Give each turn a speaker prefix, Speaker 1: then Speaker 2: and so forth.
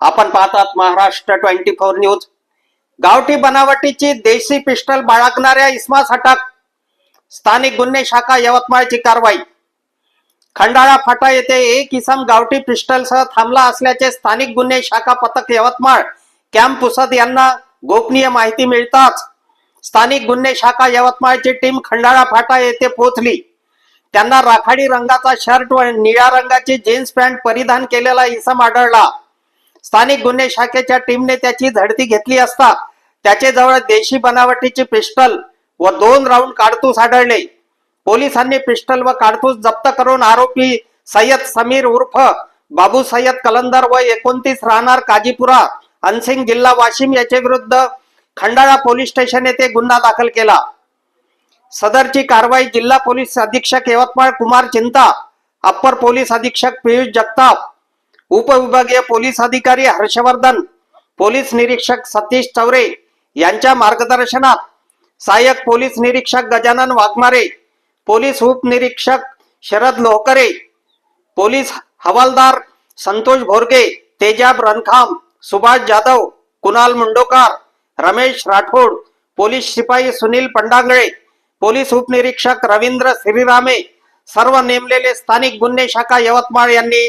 Speaker 1: आपण पाहतात Maharashtra twenty four news. गावठी बनावटीची देशी पिस्टल बाळगणाऱ्या इस्मास अटक स्थानिक गुन्हे शाखा यवतमाळची कारवाई. खंडाळा फाटा येथे एक इसम गावठी पिस्टलसह थांबला असल्याचे स्थानिक गुन्हे शाखा पथक यवतमाळ कॅम्प पुसद यांना गोपनीय माहिती मिळताच स्थानिक गुन्हे शाखा यवतमाळची टीम खंडाळा फाटा येथे पोहोचली. त्यांना राखाडी रंगाचा शर्ट व निळ्या रंगाची जीन्स पॅन्ट परिधान केलेला इसम आढळला. स्थानिक गुन्हे शाखेच्या टीमने त्याची झडती घेतली असता त्याचे जवळ देशी बनावटीची पिस्टल व दोन राऊंड काडतूस आढळले. पोलिसांनी पिस्टल व काडतूस जप्त करून आरोपी सय्यद समीर उर्फ बाबू सय्यद कलंदर व एकोणतीस राहणार काजीपुरा अनसिंग जिल्हा वाशिम याच्या विरुद्ध खंडाळा पोलीस स्टेशन येथे गुन्हा दाखल केला. सदरची कारवाई जिल्हा पोलीस अधीक्षक यवतमाळ कुमार चिंता अप्पर पोलीस अधीक्षक पियुष जगताप उपविभागीय पोलीस अधिकारी हर्षवर्धन पोलीस निरीक्षक सतीश चौरे यांच्या मार्गदर्शनात सहाय्यक पोलीस निरीक्षक गजानन वाघमारे पोलीस उपनिरीक्षक शरद लोहकरे पोलीस हवालदार संतोष भोरगे तेजाब रणखाम सुभाष जाधव कुणाल मुंडोकार रमेश राठोड पोलीस शिपाई सुनील पंडांगळे पोलीस उपनिरीक्षक रवींद्र श्रीरामे सर्व नेमलेले स्थानिक गुन्हे शाखा यवतमाळ यांनी